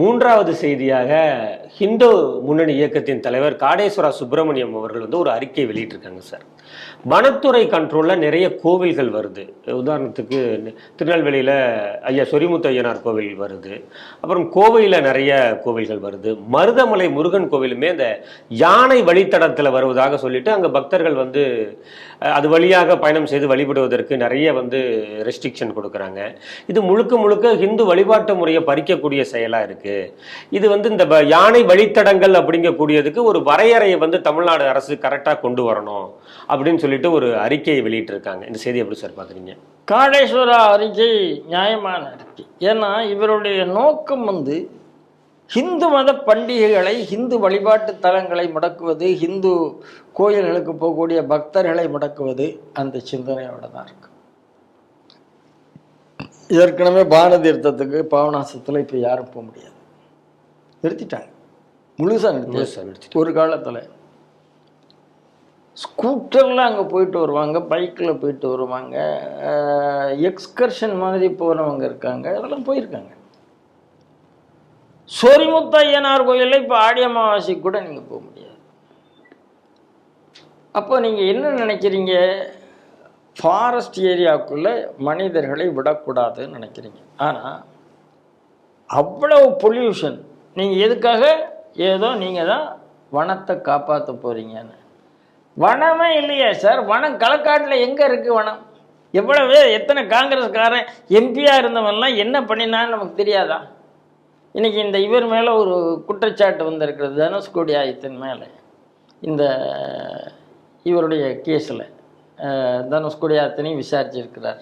மூன்றாவது செய்தியாக ஹிந்து முன்னணி இயக்கத்தின் தலைவர் காடேஸ்வரா சுப்பிரமணியம் அவர்கள் வந்து ஒரு அறிக்கை வெளியிட்டிருக்காங்க சார். வனத்துறை கண்ட்ரோலில் நிறைய கோவில்கள் வருது. உதாரணத்துக்கு திருநெல்வேலியில் ஐயா சொரிமுத்து ஐயனார் கோவில் வருது. அப்புறம் கோவையில் நிறைய கோவில்கள் வருது. மருதமலை முருகன் கோவிலுமே இந்த யானை வழித்தடத்தில் வருவதாக சொல்லிட்டு அங்கே பக்தர்கள் வந்து அது வழியாக பயணம் செய்து வழிபடுவதற்கு நிறைய வந்து ரெஸ்ட்ரிக்ஷன் கொடுக்குறாங்க. இது முழுக்க முழுக்க ஹிந்து வழிபாட்டு முறையை பறிக்கக்கூடிய செயலாக இருக்குது இது வந்து இந்த யானை வழித்தடங்கள் அப்படிங்கக்கூடியதுக்கு ஒரு வரையறையை வந்து தமிழ்நாடு அரசு கரெக்டாக கொண்டு வரணும் அப்படின்னு சொல்லிட்டு ஒரு அறிக்கையை வெளியிட்டிருக்காங்க. இந்த செய்தி எப்படி சார் பார்க்குறீங்க? காடேஸ்வரா அறிக்கை நியாயமான அறிக்கை. ஏன்னா இவருடைய நோக்கம் வந்து ஹிந்து மத பண்டிகைகளை ஹிந்து வழிபாட்டு தலங்களை முடக்குவது ஹிந்து கோயில்களுக்கு போகக்கூடிய பக்தர்களை முடக்குவது அந்த சிந்தனையோட தான் இருக்கு. ஏற்கனவே பான தீர்த்தத்துக்கு பாவனாசத்தில் இப்போ யாரும் போக முடியாது. நிறுத்திட்டாங்க. முழுசாக நிறுத்தி. ஒரு காலத்தில் ஸ்கூட்டரில் அங்கே போயிட்டு வருவாங்க பைக்கில் போயிட்டு வருவாங்க எக்ஸ்கர்ஷன் மாதிரி போகிறவங்க இருக்காங்க அதெல்லாம் போயிருக்காங்க. சொரிமுத்த ஐயனார் கோயிலில் இப்போ ஆடி அமாவாசை கூட நீங்கள் போக முடியாது. அப்போ நீங்கள் என்ன நினைக்கிறீங்க? ஃபாரஸ்ட் ஏரியாவுக்குள்ளே மனிதர்களை விடக்கூடாதுன்னு நினைக்கிறீங்க. ஆனால் அவ்வளவு பொல்யூஷன் நீங்கள் எதுக்காக? ஏதோ நீங்கள் தான் வனத்தை காப்பாற்ற போகிறீங்கன்னு வனமே இல்லையே சார். வனம் களக்காட்டில் எங்கே இருக்குது வனம்? எவ்வளவு எத்தனை காங்கிரஸ்காரன் எம்பியாக இருந்தவன்லாம் என்ன பண்ணினான்னு நமக்கு தெரியாதா? இன்னைக்கு இந்த இவர் மேலே ஒரு குற்றச்சாட்டு வந்திருக்கிறது தனுஷ்கோடி ஆயத்தின் மேலே. இந்த இவருடைய கேஸில் தனுஷ்கோடி ஆயத்தினையும் விசாரிச்சிருக்கிறார்.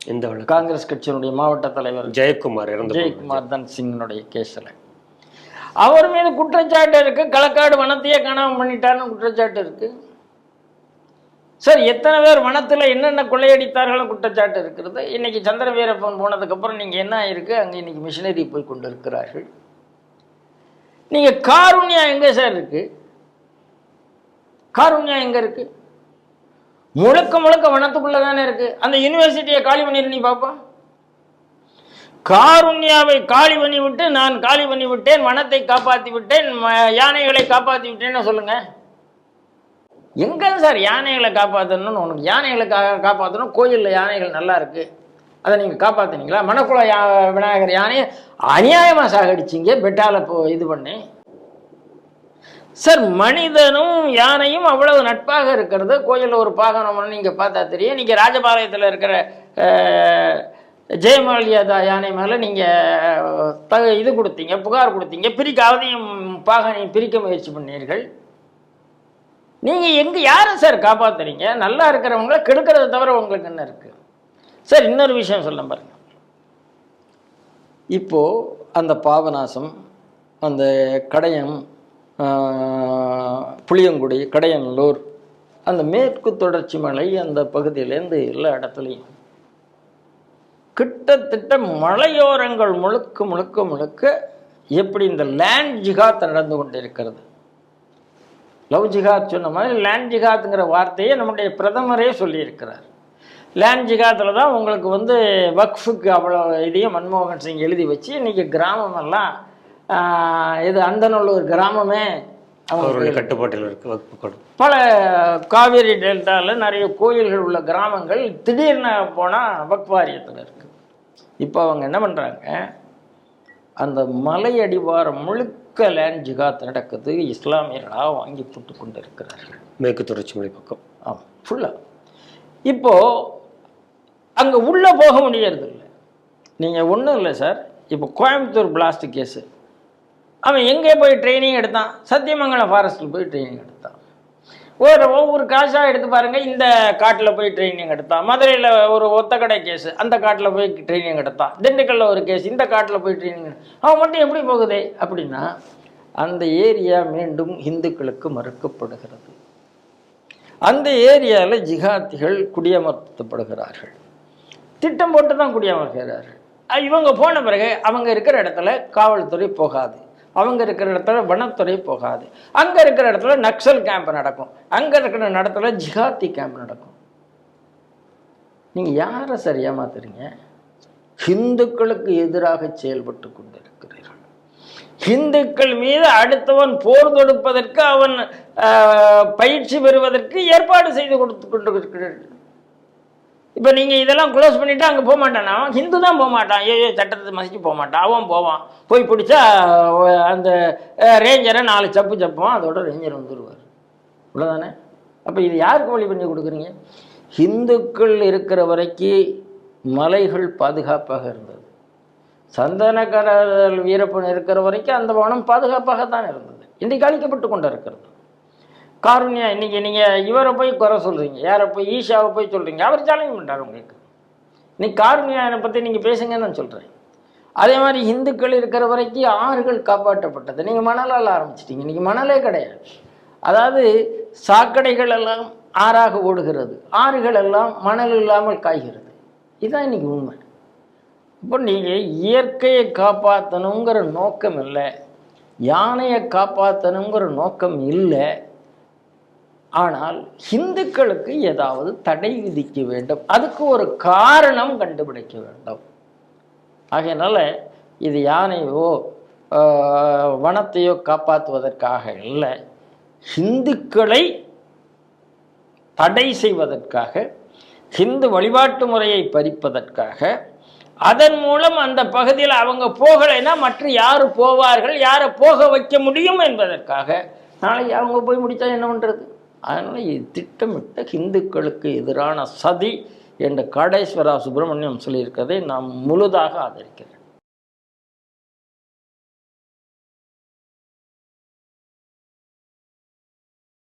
இந்த காங்கிரஸ் கட்சியினுடைய மாவட்ட தலைவர் ஜெயக்குமார். ஜெயக்குமார் தன் சிங்கினுடைய கேஸில். அவர் மீது குற்றச்சாட்டு இருக்கு. களக்காடு வனத்தையே காணாமல் பண்ணிட்டாருன்னு குற்றச்சாட்டு இருக்கு. சார் எத்தனை பேர் வனத்தில் என்னென்ன கொள்ளையடித்தார்களும் குற்றச்சாட்டு இருக்கிறது. இன்னைக்கு சந்திர வீரப்பன் போனதுக்கப்புறம் நீங்கள் என்ன ஆயிருக்கு? அங்கே இன்னைக்கு மிஷினரி போய் கொண்டு இருக்கிறார்கள். நீங்கள் காருண்யா எங்கே சார் இருக்கு? காருண்யா எங்கே இருக்கு? முழுக்க முழுக்க வனத்துக்குள்ள தானே இருக்கு. அந்த யூனிவர்சிட்டியை காலி பண்ணிடு நீ பாப்பா. காருண்யாவை காலி பண்ணி விட்டு நான் காலி பண்ணி விட்டேன் வனத்தை காப்பாற்றி விட்டேன் ம- யானைகளை காப்பாற்றி விட்டேன்னு சொல்லுங்கள் எங்கே சார் யானைகளை காப்பாற்றணும்னு உனக்கு யானைகளை கா காப்பாற்றணும் கோயிலில் யானைகள் நல்லா இருக்குது அதை நீங்கள் காப்பாத்துனீங்களா? மணக்குள யா விநாயகர் யானையை அநியாயமாக சாகடிச்சிங்க பெட்டால போ இது பண்ணி. சார் மனிதனும் யானையும் அவ்வளவு நட்பாக இருக்கிறது. கோயிலில் ஒரு பாகனம்னு நீங்கள் பார்த்தா தெரியும். நீங்கள் ராஜபாளையத்தில் இருக்கிற ஜெயமாலியாதா யானை மேலே நீங்கள் த இது கொடுத்தீங்க புகார் கொடுத்தீங்க. பிரிக்க அவதையும் பாகனையும் பிரிக்க முயற்சி பண்ணீர்கள். நீங்கள் எங்கே யாரை சார் காப்பாத்துறீங்க? நல்லா இருக்கிறவங்கள கெடுக்கிறத தவிர உங்களுக்கு என்ன இருக்குது சார் இன்னொரு விஷயம் சொல்ல பாருங்க. இப்போது அந்த பாபநாசம் அந்த கடையம் புளியங்குடி கடையநல்லூர் அந்த மேற்கு தொடர்ச்சி மலை அந்த பகுதியிலேருந்து எல்லா இடத்துலையும் கிட்டத்தட்ட மலையோரங்கள் முழுக்க முழுக்க முழுக்க எப்படி இந்த லேண்ட் ஜிகாத் நடந்து கொண்டிருக்கிறது? லவ் ஜிகாத் சொன்ன மாதிரி லேண்ட் ஜிகாத்துங்கிற வார்த்தையை நம்முடைய பிரதமரே சொல்லியிருக்கிறார். லேண்ட் ஜிகாத்தில் தான் உங்களுக்கு வந்து வக்ஃபுக்கு அவ்வளோ இதையும் மன்மோகன் சிங் எழுதி வச்சு இன்னைக்கு கிராமமெல்லாம் இது அந்தநல்லூர் கிராமமே அவங்க அவருடைய கட்டுப்பாட்டில் இருக்கு வகுப்பு கொடு பல காவேரி டெல்டாவில் நிறைய கோயில்கள் உள்ள கிராமங்கள் திடீர்னு போனால் வக்வாரியத்தில் இருக்கு. இப்போ அவங்க என்ன பண்ணுறாங்க அந்த மலை அடிவாரம் முழுக்க லேண்ட் ஜிகாத் நடக்குது இஸ்லாமியர்களாக வாங்கி போட்டு கொண்டு இருக்கிறார்கள் மேற்கு தொடர்ச்சி மலை பக்கம். ஆமாம் ஃபுல்லாக இப்போது அங்கே உள்ளே போக முடியறது இல்லை. நீங்கள் ஒன்றும் இல்லை சார். இப்போ கோயம்புத்தூர் பிளாஸ்ட் கேஸு அவன் எங்கே போய் ட்ரைனிங் எடுத்தான்? சத்தியமங்கலம் ஃபாரஸ்ட்டில் போய் ட்ரைனிங் எடுத்தான். ஒரு ஒவ்வொரு காசாக எடுத்து பாருங்கள் இந்த காட்டில் போய் ட்ரைனிங் எடுத்தான் மதுரையில் ஒரு ஒத்தக்கடை கேஸ் அந்த காட்டில் போய் ட்ரைனிங் எடுத்தான் திண்டுக்கல்ல ஒரு கேஸ் இந்த காட்டில் போய் ட்ரைனிங் அவன் மட்டும் எப்படி போகுது? அப்படின்னா அந்த ஏரியா மீண்டும் இந்துக்களுக்கு மறுக்கப்படுகிறது. அந்த ஏரியாவில் ஜிகாத்திகள் குடியமர்த்தப்படுகிறார்கள். திட்டம் போட்டு தான் குடியமர்கிறார்கள் இவங்க போன பிறகு அவங்க இருக்கிற இடத்துல காவல்துறை போகாது. அவங்க இருக்கிற இடத்துல வனத்துறை போகாது. அங்கே இருக்கிற இடத்துல நக்சல் கேம்ப் நடக்கும். அங்கே இருக்கிற இடத்துல ஜிகாத்தி கேம்ப் நடக்கும். நீங்கள் யாரை சார் ஏமாத்துறீங்க ஹிந்துக்களுக்கு எதிராக செயல்பட்டு கொண்டிருக்கிறீர்கள். ஹிந்துக்கள் மீது அடுத்தவன் போர் தொடுப்பதற்கு அவன் ஆஹ், பயிற்சி பெறுவதற்கு ஏற்பாடு செய்து கொடுத்து கொண்டிருக்கிறீர்கள். இப்போ நீங்கள் இதெல்லாம் க்ளோஸ் பண்ணிவிட்டு அங்கே போக மாட்டான்? அவன் ஹிந்து தான் போக மாட்டான். ஏ சட்டத்தை மதிச்சு போக மாட்டான். அவன் போவான். போய் பிடிச்சா அந்த ரேஞ்சரை நாலு சப்பு சப்புவான். அதோட ரேஞ்சர் வந்துடுவார் இவ்வளோதானே அப்போ இது யாருக்கு வழி பண்ணி கொடுக்குறீங்க? ஹிந்துக்கள் இருக்கிற வரைக்கும் மலைகள் பாதுகாப்பாக இருந்தது. சந்தனக்கரல் வீரப்பன் இருக்கிற வரைக்கும் அந்த வனம் பாதுகாப்பாகத்தான் இருந்தது. இன்றைக்கு அழிக்கப்பட்டு கொண்டு இருக்கிறது காருண்யா இன்னைக்கு நீங்கள் இவரை போய் குறை சொல்கிறீங்க யாரை போய் ஈஷாவை போய் சொல்கிறீங்க அவர் சேலஞ்ச் பண்ணுறாரு உங்களுக்கு. இன்னைக்கு என்னை பற்றி நீங்கள் பேசுங்கன்னு நான் சொல்கிறேன் அதே மாதிரி இந்துக்கள் இருக்கிற வரைக்கும் ஆறுகள் காப்பாற்றப்பட்டது. நீங்கள் மணலால் ஆரம்பிச்சிட்டீங்க இன்னைக்கு மணலே கிடையாது. அதாவது சாக்கடைகள் எல்லாம் ஆறாக ஓடுகிறது ஆறுகள் எல்லாம் மணல் இல்லாமல் காய்கிறது. இதுதான் இன்னைக்கு உண்மை. இப்போ நீங்கள் இயற்கையை காப்பாற்றணுங்கிற நோக்கம் இல்லை யானையை காப்பாற்றணுங்கிற நோக்கம் இல்லை ஆனால் இந்துக்களுக்கு ஏதாவது தடை விதிக்க வேண்டும். அதுக்கு ஒரு காரணம் கண்டுபிடிக்க வேண்டும். ஆகையினால இது யானையோ வனத்தையோ காப்பாற்றுவதற்காக இல்லை ஹிந்துக்களை தடை செய்வதற்காக ஹிந்து வழிபாட்டு முறையை பறிப்பதற்காக அதன் மூலம் அந்த பகுதியில் அவங்க போகலைன்னா மற்ற யார் போவார்கள் யாரை போக வைக்க முடியும் என்பதற்காக நாளைக்கு அவங்க போய் முடித்தா என்ன பண்ணுறது அதனால் இது திட்டமிட்ட ஹிந்துக்களுக்கு எதிரான சதி என்று காடேஸ்வரா சுப்பிரமணியம் சொல்லியிருக்கிறதை நாம் முழுதாக ஆதரிக்கிறேன்